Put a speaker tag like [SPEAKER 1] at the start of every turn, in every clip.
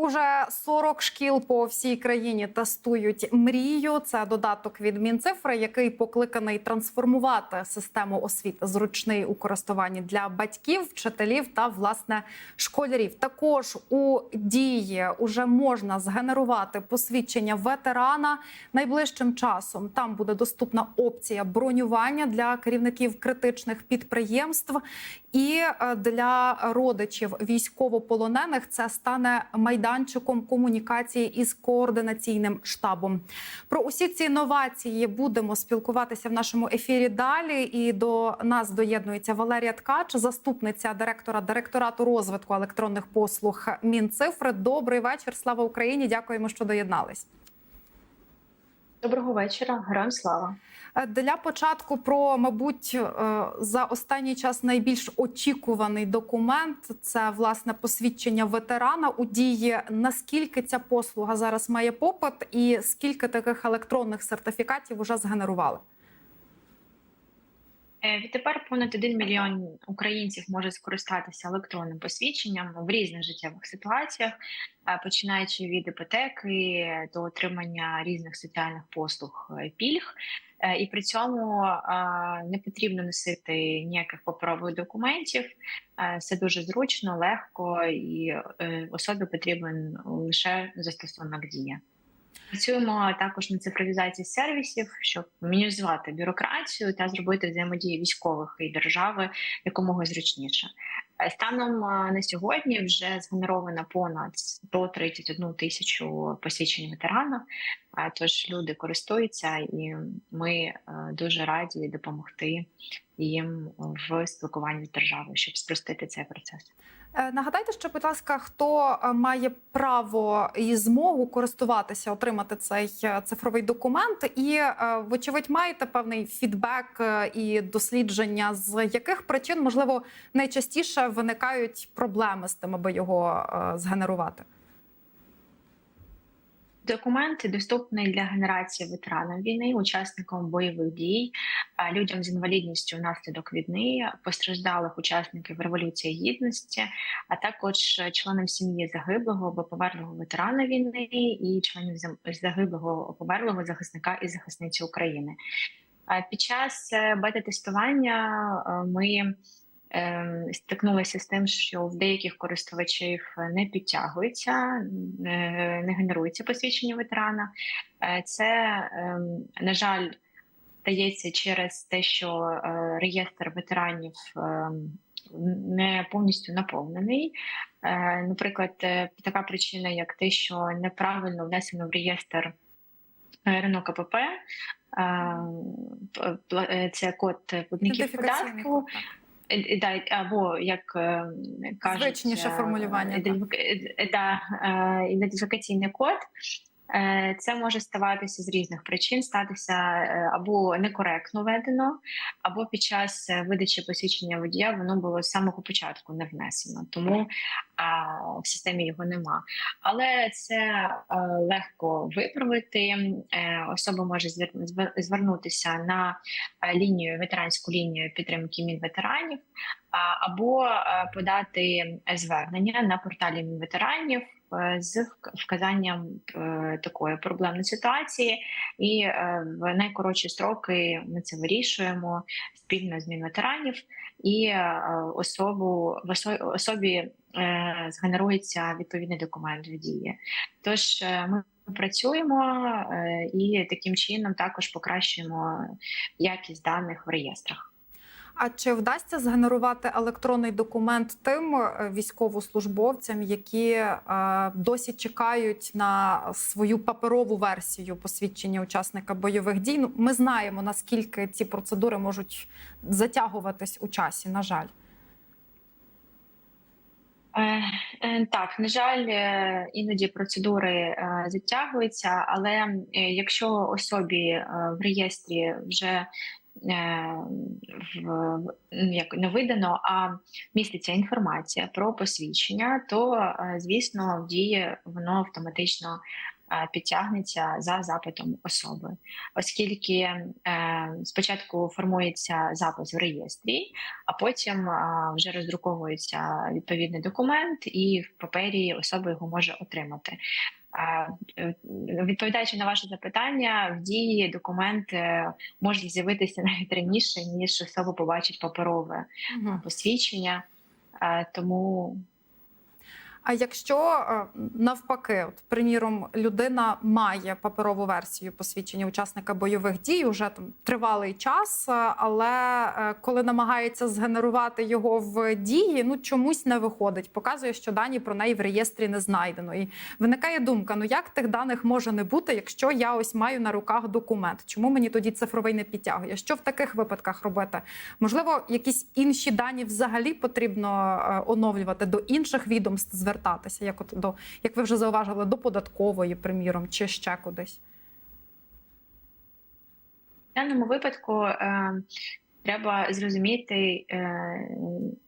[SPEAKER 1] Уже 40 шкіл по всій країні тестують мрію. Це додаток від Мінцифри, який покликаний трансформувати систему освіти зручний у користуванні для батьків, вчителів та власне школярів. Також у дії уже можна згенерувати посвідчення ветерана найближчим часом. Там буде доступна опція бронювання для керівників критичних підприємств і е, для родичів військовополонених. Це стане майданчиком комунікації із координаційним штабом. Про усі ці новації будемо спілкуватися в нашому ефірі далі. І до нас доєднується Валерія Ткач, заступниця директора директорату розвитку електронних послуг Мінцифри. Добрий вечір. Слава Україні! Дякуємо, що доєднались.
[SPEAKER 2] Доброго вечора, героям слава.
[SPEAKER 1] Е, Для початку про, мабуть, е, за останній час найбільш очікуваний документ це власне посвідчення ветерана у дії. Наскільки ця послуга зараз має попит, і скільки таких електронних сертифікатів вже згенерували?
[SPEAKER 2] Е, Відтепер понад 1 мільйон українців може скористатися електронним посвідченням в різних життєвих ситуаціях, е, починаючи від іпотеки до отримання різних соціальних послуг е, пільг. І при цьому не потрібно носити ніяких паперових документів. Все дуже зручно, легко і особі потрібен лише застосунок дія. Працюємо також на цифровізації сервісів, щоб мінімізувати бюрократію та зробити взаємодію військових і держави якомога зручніше. Е, Станом е, на сьогодні вже згенеровано понад 131 тисячу посвідчень ветерана. Е, Тож люди користуються, і ми дуже раді допомогти їм в спілкуванні з державою, щоб спростити цей процес.
[SPEAKER 1] Е, Нагадайте, ще, будь ласка, хто е, має право і змогу користуватися, отримати цей е, цифровий документ, і вочевидь маєте певний фідбек і дослідження, з яких причин можливо найчастіше виникають проблеми з тим, аби його згенерувати.
[SPEAKER 2] Документ доступний для генерації ветеранів війни, учасникам бойових дій, людям з інвалідністю внаслідок війни, постраждалих учасників революції гідності, а також членам сім'ї загиблого або померлого ветерана війни і членів загиблого померлого захисника і захисниці України. Під час е, бета-тестування е, ми ем, стикнулися з тим, що в деяких користувачів не підтягується, не, не генерується посвідчення ветерана. Е, Це, ем, на жаль, стається через те, що е, реєстр ветеранів ем, не повністю наповнений. Е, Наприклад, е, така причина, як те, що неправильно внесено в реєстр е, РНО КПП. е, е, Це код платників податку. Е, Да, або як е, кажуть,
[SPEAKER 1] Звичніше
[SPEAKER 2] е,
[SPEAKER 1] формулювання,
[SPEAKER 2] е, да, е, ідентифікаційний код. Е, Це може ставатися з різних причин, статися е, або некоректно введено, або під час е, видачі посвідчення водія воно було з самого початку не внесено, тому в системі його нема. Але це легко виправити. Особа може звер- звер- звернутися на лінію ветеранську лінію підтримки Мінветеранів або подати звернення на порталі Мінветеранів з вказанням е, такої проблемної ситуації, і е, в найкоротші строки ми це вирішуємо спільно з Мінветеранів, і е, особу в особі е, згенерується відповідний документ в дії. Тож е, ми працюємо е, і таким чином також покращуємо якість даних в реєстрах.
[SPEAKER 1] А чи вдасться згенерувати електронний документ тим е, військовослужбовцям, які е, досі чекають на свою паперову версію посвідчення учасника бойових дій? Ну, ми знаємо наскільки ці процедури можуть затягуватись у часі. На жаль,
[SPEAKER 2] Е, Так, на жаль, іноді процедури затягуються, але якщо особі в реєстрі вже в, в- як не видано, а міститься інформація про посвідчення, то е, звісно діє воно автоматично підтягнеться за запитом особи, оскільки е, спочатку формується запис в реєстрі, а потім вже роздруковується відповідний документ, і в папері особа його може отримати. Е, Відповідаючи на ваше запитання, в дії документ е, може з'явитися навіть раніше, ніж особа побачить паперове посвідчення. Тому
[SPEAKER 1] А якщо е, навпаки, от приміром, людина має паперову версію посвідчення учасника бойових дій, уже там тривалий час, е, але е, коли намагається згенерувати його в дії, ну чомусь не виходить. Показує, що дані про неї в реєстрі не знайдено. І виникає думка: ну як тих даних може не бути, якщо я ось маю на руках документ? Чому мені тоді цифровий не підтягує? Що в таких випадках робити? Можливо, якісь інші дані взагалі потрібно оновлювати до інших відомств звертатися, як от до як ви вже зауважили, до податкової, приміром, чи ще кудись.
[SPEAKER 2] в даному випадку е, треба зрозуміти е,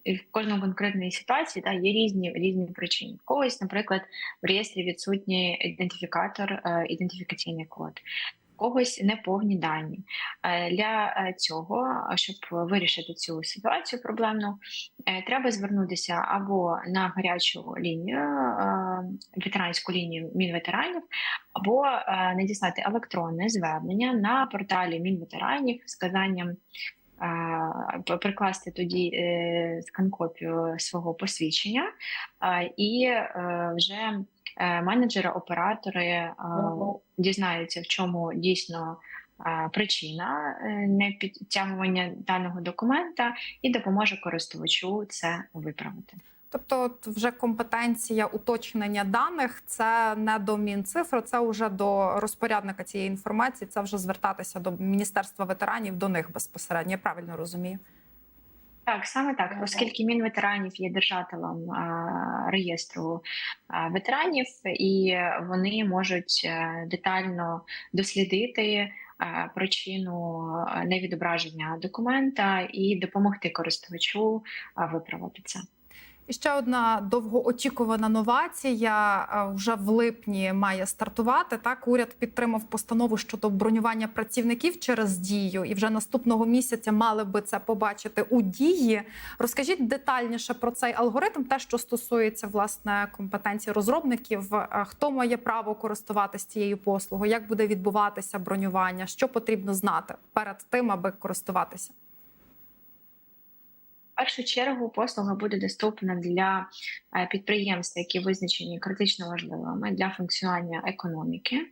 [SPEAKER 2] в кожному конкретній ситуації та є різні різні причини. В Когось, наприклад, в реєстрі відсутній ідентифікатор, е, ідентифікаційний код. Когось неповні дані. Е, для е, цього, щоб вирішити цю ситуацію проблемну, е, треба звернутися або на гарячу лінію, е, ветеранську лінію Мінветеранів, або е, надіслати електронне звернення на порталі Мінветеранів з вказанням е, прикласти тоді е, скан-копію свого посвідчення е, і е, вже е, менеджери, оператори е, дізнаються, в чому дійсно е, причина е, непідтягування даного документа, і допоможе користувачу це виправити.
[SPEAKER 1] Тобто, от вже компетенція уточнення даних це не до Мінцифри, це вже до розпорядника цієї інформації. Це вже звертатися до Міністерства ветеранів, до них безпосередньо. Я правильно розумію.
[SPEAKER 2] Так, саме так, оскільки Мінветеранів є держателем реєстру ветеранів, і вони можуть е, детально дослідити а, причину невідображення документа і допомогти користувачу виправити це.
[SPEAKER 1] Ще одна довгоочікувана новація вже в липні має стартувати. Так, уряд підтримав постанову щодо бронювання працівників через дію, і вже наступного місяця мали би це побачити у дії. Розкажіть детальніше про цей алгоритм, те, що стосується власне компетенції розробників. Хто має право користуватися цією послугою? Як буде відбуватися бронювання? Що потрібно знати перед тим, аби користуватися?
[SPEAKER 2] Першу чергу послуга буде доступна для е, підприємств, які визначені критично важливими для функціонування економіки, е,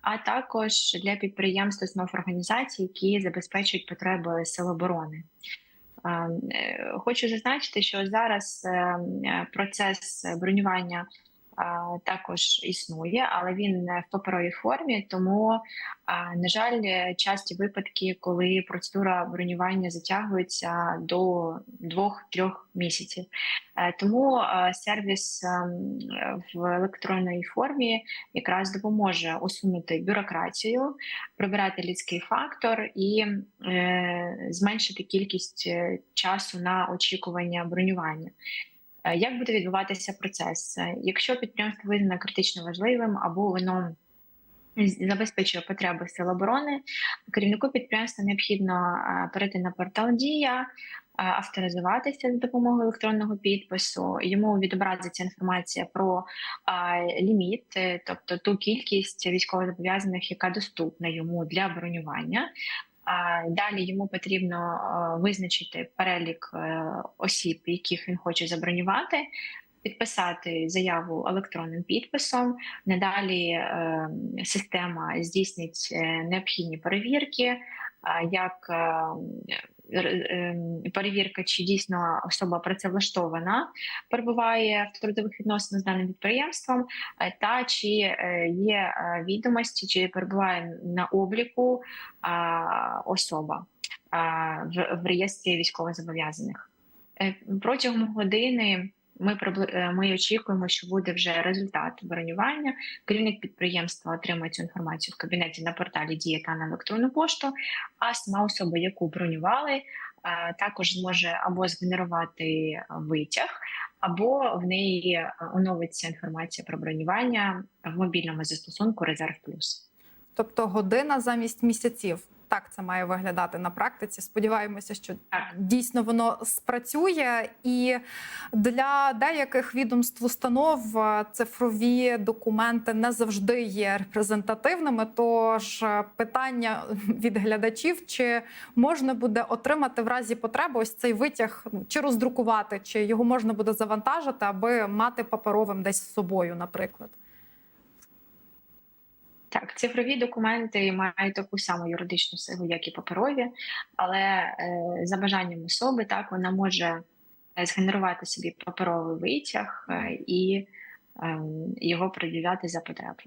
[SPEAKER 2] а також для підприємств основ організацій, які забезпечують потреби сил оборони. Е, Хочу зазначити, що зараз е, е, процес бронювання також існує, але він не в паперовій формі. Тому, на жаль, часті випадки, коли процедура бронювання затягується до двох-трьох місяців. Е, Тому сервіс ем, в електронній формі якраз допоможе усунути бюрократію, прибирати людський фактор і е, зменшити кількість е, часу на очікування бронювання. Е, Як буде відбуватися процес? Е, Якщо підприємство визнано критично важливим або воно забезпечує потреби сил оборони, керівнику підприємства необхідно е, перейти на портал Дія, авторизуватися за допомогою електронного підпису. Йому відобразиться інформація про е, ліміт, тобто ту кількість військовозобов'язаних, яка доступна йому для бронювання. Далі йому потрібно е, визначити перелік е, осіб, яких він хоче забронювати, підписати заяву електронним підписом. Надалі е, система здійснить необхідні перевірки, як перевірка, чи дійсно особа працевлаштована, перебуває в трудових відносинах з даним підприємством, е, та чи е, є е, відомості, чи перебуває на обліку особа в, реєстрі військовозобов'язаних. Протягом години ми е, ми очікуємо, що буде вже результат бронювання. Керівник підприємства отримає цю інформацію в кабінеті на порталі Дія та на електронну пошту. А сама особа, яку бронювали, е, також зможе або згенерувати витяг, або в неї е, оновиться інформація про бронювання в мобільному застосунку Резерв Плюс.
[SPEAKER 1] Тобто година замість місяців. Так це має виглядати на практиці. Сподіваємося, що дійсно воно спрацює. І для деяких відомств установ е, цифрові документи не завжди є репрезентативними. Тож е, питання від глядачів: чи можна буде отримати в разі потреби ось цей витяг, ну, чи роздрукувати, чи його можна буде завантажити, аби мати паперовим десь з собою, наприклад.
[SPEAKER 2] Так, цифрові документи мають таку саму юридичну силу, як і паперові, але е, за бажанням особи так вона може е, згенерувати собі паперовий витяг е, і е, його пред'являти за потреби.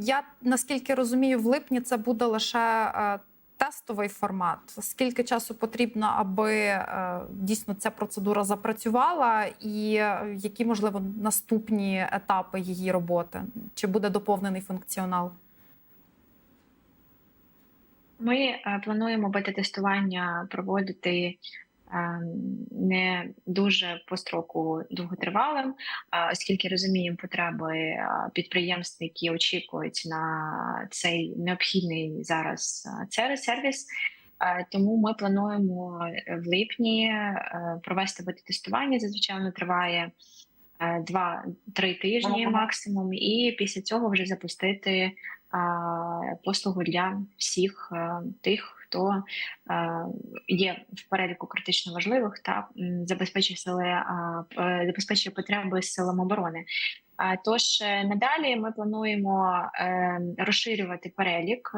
[SPEAKER 1] Я наскільки розумію, в липні це буде лише е, тестовий формат. Скільки часу потрібно, аби е, дійсно ця процедура запрацювала, і е, які можливо наступні етапи її роботи? Чи буде доповнений функціонал?
[SPEAKER 2] Ми е, плануємо бета-тестування проводити е, не дуже по строку довготривалим, оскільки розуміємо потреби е, підприємств, які очікують на цей необхідний зараз е, сервіс. Е, Тому ми плануємо в липні провести бета-тестування. Зазвичай воно триває два-три тижні максимум, і після цього вже запустити послугу для всіх е, тих, хто е, є в переліку критично важливих та забезпечує сили забезпечує потреби силам оборони. Тож е, надалі ми плануємо е, розширювати перелік.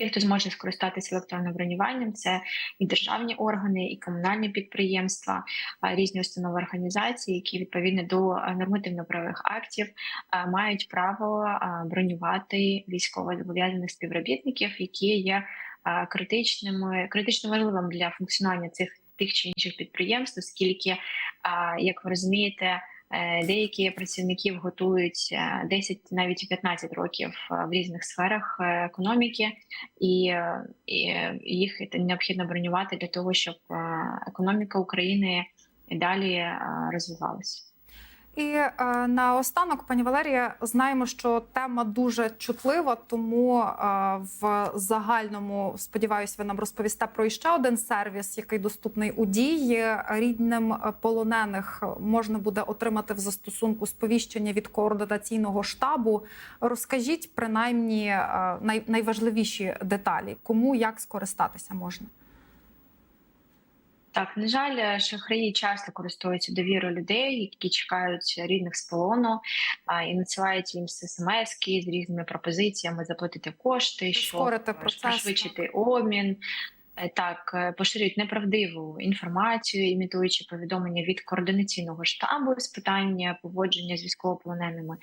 [SPEAKER 2] Е, Тих, хто зможе скористатися електронним бронюванням, це і державні органи, і комунальні підприємства, різні установи організації, які відповідно до е, нормативно-правових актів мають право а, бронювати військовозобов'язаних співробітників, які є критичними, критично важливим для функціонування цих тих чи інших підприємств, оскільки, як ви розумієте, е, деякі працівників готують е, 10, навіть 15 років е, в різних сферах е, економіки, і, е, е, їх необхідно бронювати для того, щоб е, економіка України далі е, розвивалася.
[SPEAKER 1] І е, наостанок, пані Валерія, знаємо, що тема дуже чутлива, тому е, в загальному сподіваюся, ви нам розповісте про іще один сервіс, який доступний у дії. Рідним е, полонених можна буде отримати в застосунку сповіщення від координаційного штабу. Розкажіть принаймні е, най, найважливіші деталі, кому як скористатися можна.
[SPEAKER 2] Так, на жаль, шахраї часто користуються довірою людей, які чекають рідних з полону а, і надсилають їм смски з різними пропозиціями заплатити кошти, щоб
[SPEAKER 1] швидшити
[SPEAKER 2] е, обмін. Так, е, поширюють неправдиву інформацію, імітуючи повідомлення від координаційного штабу з питання поводження з військовополоненими.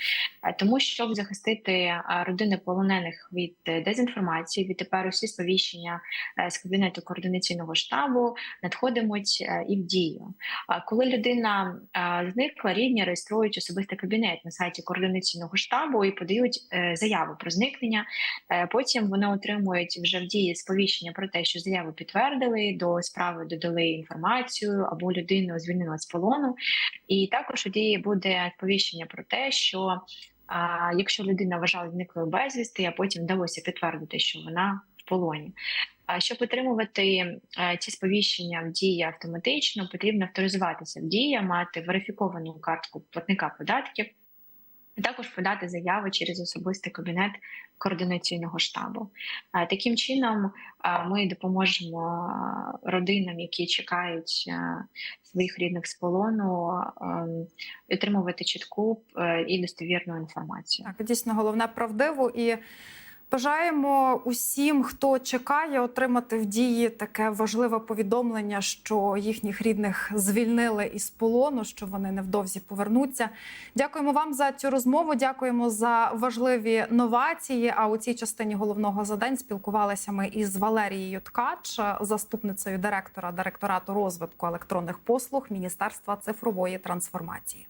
[SPEAKER 2] Е, Тому, щоб захистити е, родини полонених від дезінформації, відтепер усі сповіщення з кабінету координаційного штабу надходимуть і в дію. Коли людина зникла, рідні реєструють особистий кабінет на сайті координаційного штабу і подають заяву про зникнення. Потім вони отримують вже в дії сповіщення про те, що заяву підтвердили, до справи додали інформацію або людину звільнено з полону. І також у дії буде сповіщення про те, що а, якщо людина вважала зниклою безвісти, а потім вдалося підтвердити, що вона в полоні. Щоб отримувати е, ці сповіщення в дії автоматично, потрібно авторизуватися в дія, мати верифіковану картку платника податків, і також подати заяви через особистий кабінет координаційного штабу. Е, Таким чином, е, ми допоможемо родинам, які чекають е, своїх рідних з полону, е, отримувати чітку і достовірну інформацію.
[SPEAKER 1] Так, дійсно головне правдиву і. Бажаємо усім, хто чекає, отримати в дії таке важливе повідомлення, що їхніх рідних звільнили із полону, що вони невдовзі повернуться. Дякуємо вам за цю розмову. Дякуємо за важливі новації. А у цій частині головного за день спілкувалися ми із Валерією Ткач, заступницею директора директорату розвитку електронних послуг Міністерства цифрової трансформації.